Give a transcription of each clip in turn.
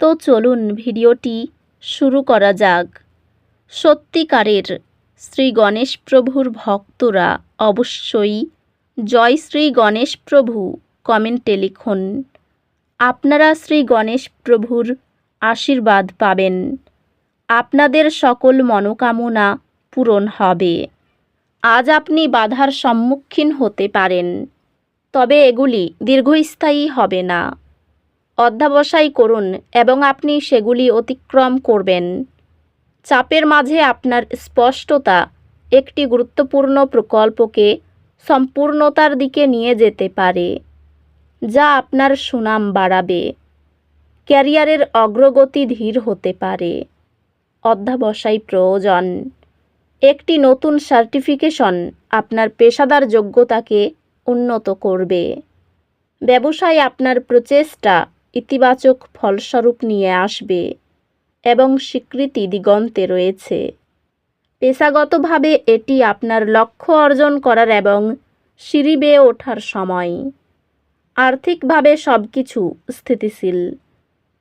তো চলুন ভিডিওটি শুরু করা যাক। সত্যিকারের শ্রী গণেশ প্রভুর ভক্তরা অবশ্যই জয় শ্রী গণেশ প্রভু কমেন্টে লিখুন। আপনারা শ্রী গণেশ প্রভুর আশীর্বাদ পাবেন। আপনাদের সকল মনোকামনা পূরণ হবে। আজ আপনি বাধার সম্মুখীন হতে পারেন, তবে এগুলি দীর্ঘস্থায়ী হবে না। অধ্যাবসায় করুন এবং আপনি সেগুলি অতিক্রম করবেন। চাপের মাঝে আপনার স্পষ্টতা একটি গুরুত্বপূর্ণ প্রকল্পকে সম্পূর্ণতার দিকে নিয়ে যেতে পারে, যা আপনার সুনাম বাড়াবে, ক্যারিয়ারের অগ্রগতি ধীর হতে পারে। অধ্যাবসায় প্রয়োজন। একটি নতুন সার্টিফিকেশন আপনার পেশাদার যোগ্যতাকে উন্নত করবে। ব্যবসায় আপনার প্রচেষ্টা ইতিবাচক ফলস্বরূপ নিয়ে আসবে এবং স্বীকৃতি দিগন্তে রয়েছে। পেশাগতভাবে এটি আপনার লক্ষ্য অর্জন করার এবং সিঁড়ি বেয়ে ওঠার সময়। আর্থিকভাবে সব কিছু স্থিতিশীল।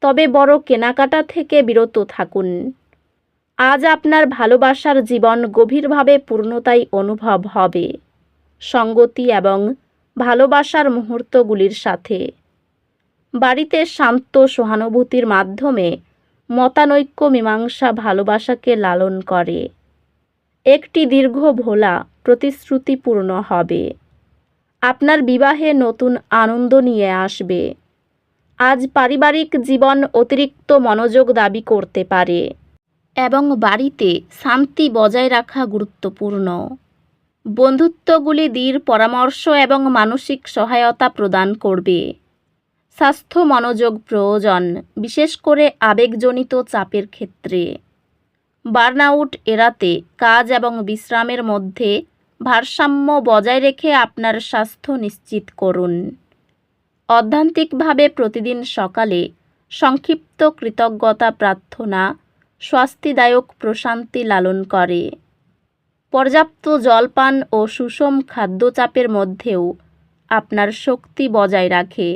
তবে বড় কেনাকাটা থেকে বিরত থাকুন। আজ আপনার ভালোবাসার জীবন গভীরভাবে পূর্ণতায় অনুভব হবে। সঙ্গতি এবং ভালোবাসার মুহূর্তগুলির সাথে বাড়িতে শান্ত সহানুভূতির মাধ্যমে মতানৈক্য মীমাংসা ভালোবাসাকে লালন করে। একটি দীর্ঘ ভোলা প্রতিশ্রুতিপূর্ণ হবে। আপনার বিবাহে নতুন আনন্দ নিয়ে আসবে। আজ পারিবারিক জীবন অতিরিক্ত মনোযোগ দাবি করতে পারে এবং বাড়িতে শান্তি বজায় রাখা গুরুত্বপূর্ণ। বন্ধুত্বগুলি দৃঢ় পরামর্শ এবং মানসিক সহায়তা প্রদান করবে। স্বাস্থ্য মনোযোগ প্রয়োজন, বিশেষ করে আবেগজনিত চাপের ক্ষেত্রে। বার্নআউট এড়াতে কাজ এবং বিশ্রামের মধ্যে ভারসাম্য বজায় রেখে আপনার স্বাস্থ্য নিশ্চিত করুন। অধ্যান্তিকভাবে প্রতিদিন সকালে সংক্ষিপ্ত কৃতজ্ঞতা প্রার্থনা স্বাস্তিদায়ক প্রশান্তি লালন করে। পর্যাপ্ত জলপান ও সুষম খাদ্যচাপের মধ্যেও আপনার শক্তি বজায় রাখে।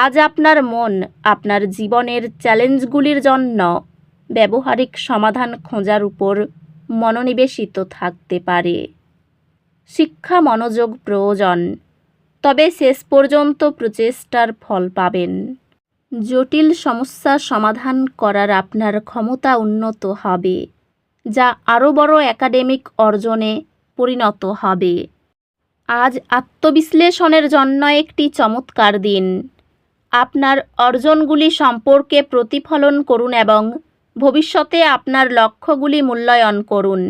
আজ আপনার মন আপনার জীবনের চ্যালেঞ্জগুলির জন্য ব্যবহারিক সমাধান খোঁজার উপর মনোনিবেশিত থাকতে পারে। শিক্ষা মনোযোগ প্রয়োজন, তবে শেষ পর্যন্ত প্রচেষ্টার ফল পাবেন। জটিল সমস্যা সমাধান করার আপনার ক্ষমতা উন্নত হবে, যা আরও বড় একাডেমিক অর্জনে পরিণত হবে। আজ আত্মবিশ্লেষণের জন্য একটি চমৎকার দিন। আপনার অর্জনগুলি সম্পর্কে প্রতিফলন করুন এবং ভবিষ্যতে আপনার লক্ষ্যগুলি মূল্যায়ন করুন।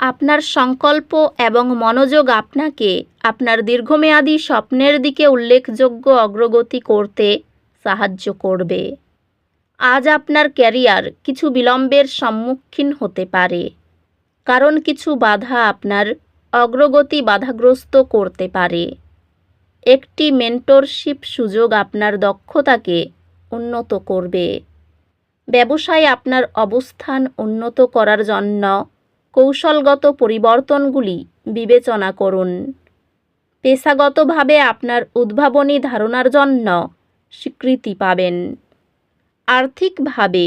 আপনার সংকল্প এবং মনোযোগ আপনাকে আপনার দীর্ঘমেয়াদী স্বপ্নের দিকে উল্লেখযোগ্য অগ্রগতি করতে সাহায্য করবে। আজ আপনার ক্যারিয়ার কিছু বিলম্বের সম্মুখীন হতে পারে, কারণ কিছু বাধা আপনার অগ্রগতি বাধাগ্রস্ত করতে পারে। একটি মেন্টরশিপ সুযোগ আপনার দক্ষতাকে উন্নত করবে। ব্যবসায় আপনার অবস্থান উন্নত করার জন্য কৌশলগত পরিবর্তনগুলি বিবেচনা করুন। পেশাগতভাবে আপনার উদ্ভাবনী ধারণার জন্য স্বীকৃতি পাবেন। আর্থিকভাবে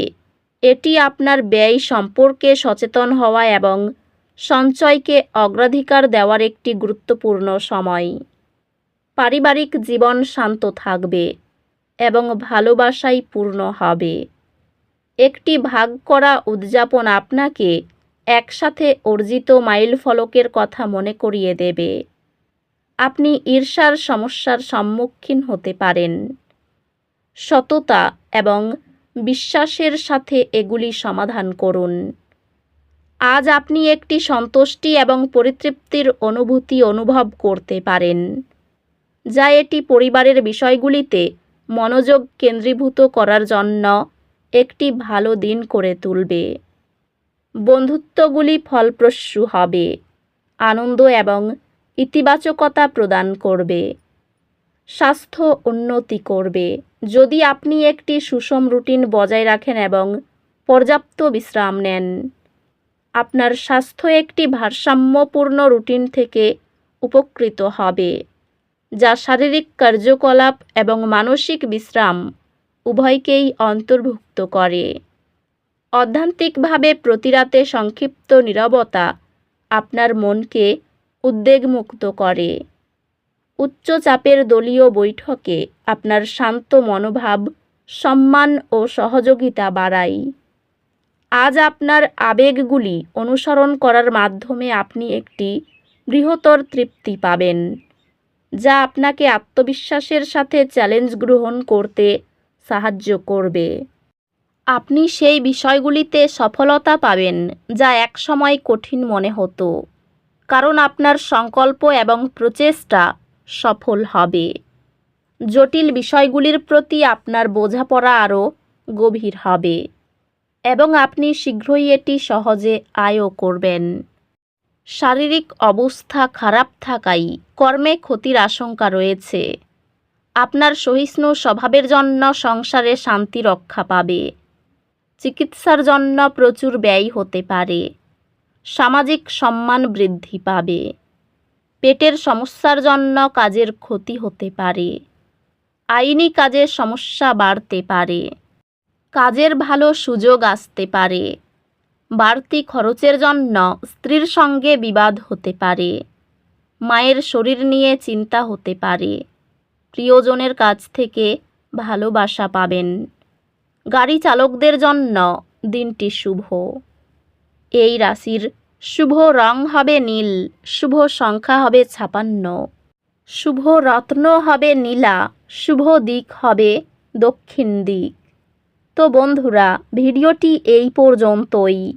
এটি আপনার ব্যয় সম্পর্কে সচেতন হওয়া এবং সঞ্চয়কে অগ্রাধিকার দেওয়ার একটি গুরুত্বপূর্ণ সময়। পারিবারিক জীবন শান্ত থাকবে এবং ভালোবাসায় পূর্ণ হবে। একটি ভাগ করা উদযাপন আপনাকে একসাথে অর্জিত মাইল ফলকের কথা মনে করিয়ে দেবে। আপনি ঈর্ষার সমস্যার সম্মুখীন হতে পারেন। সততা এবং বিশ্বাসের সাথে এগুলি সমাধান করুন। আজ আপনি একটি সন্তুষ্টি এবং পরিতৃপ্তির অনুভূতি অনুভব করতে পারেন। যা এটি পরিবারের বিষয়গুলিতে মনোযোগ কেন্দ্রীভূত করার জন্য একটি ভালো দিন করে তুলবে। বন্ধুত্বগুলি ফলপ্রসূ হবে, আনন্দ এবং ইতিবাচকতা প্রদান করবে। স্বাস্থ্য উন্নতি করবে। যদি আপনি একটি সুষম রুটিন বজায় রাখেন এবং পর্যাপ্ত বিশ্রাম নেন, আপনার স্বাস্থ্য একটি ভারসাম্যপূর্ণ রুটিন থেকে উপকৃত হবে। যা শারীরিক কার্যকলাপ এবং মানসিক বিশ্রাম উভয়কেই অন্তর্ভুক্ত করে। অধ্যান্তিকভাবে প্রতিরাতে সংক্ষিপ্ত নীরবতা আপনার মনকে উদ্বেগমুক্ত করে। উচ্চ চাপের দলীয় বৈঠকে আপনার শান্ত মনোভাব, সম্মান ও সহযোগিতা বাড়ায়। আজ আপনার আবেগগুলি অনুসরণ করার মাধ্যমে আপনি একটি বৃহত্তর তৃপ্তি পাবেন। যা আপনাকে আত্মবিশ্বাসের সাথে চ্যালেঞ্জ গ্রহণ করতে সাহায্য করবে। আপনি সেই বিষয়গুলিতে সফলতা পাবেন, যা একসময় কঠিন মনে হতো, কারণ আপনার সংকল্প এবং প্রচেষ্টা সফল হবে। জটিল বিষয়গুলির প্রতি আপনার বোঝাপড়া আরও গভীর হবে, এবং আপনি শীঘ্রই এটি সহজে আয়ও করবেন। শারীরিক অবস্থা খারাপ থাকায় কর্মে ক্ষতির আশঙ্কা রয়েছে। আপনার সহিষ্ণু স্বভাবের জন্য সংসারে শান্তি রক্ষা পাবে। চিকিৎসার জন্য প্রচুর ব্যয় হতে পারে। সামাজিক সম্মান বৃদ্ধি পাবে। পেটের সমস্যার জন্য কাজের ক্ষতি হতে পারে। আইনি কাজের সমস্যা বাড়তে পারে। কাজের ভালো সুযোগ আসতে পারে। বাড়তি খরচের জন্য স্ত্রীর সঙ্গে বিবাদ হতে পারে। মায়ের শরীর নিয়ে চিন্তা হতে পারে। প্রিয়জনের কাছ থেকে ভালোবাসা পাবেন। গাড়ি চালকদের জন্য দিনটি শুভ। এই রাশির শুভ রং হবে নীল, শুভ সংখ্যা হবে ছাপান্ন। শুভ রত্ন হবে নীলা, শুভ দিক হবে দক্ষিণ দিক। তো বন্ধুরা, ভিডিওটি এই পর্যন্তই।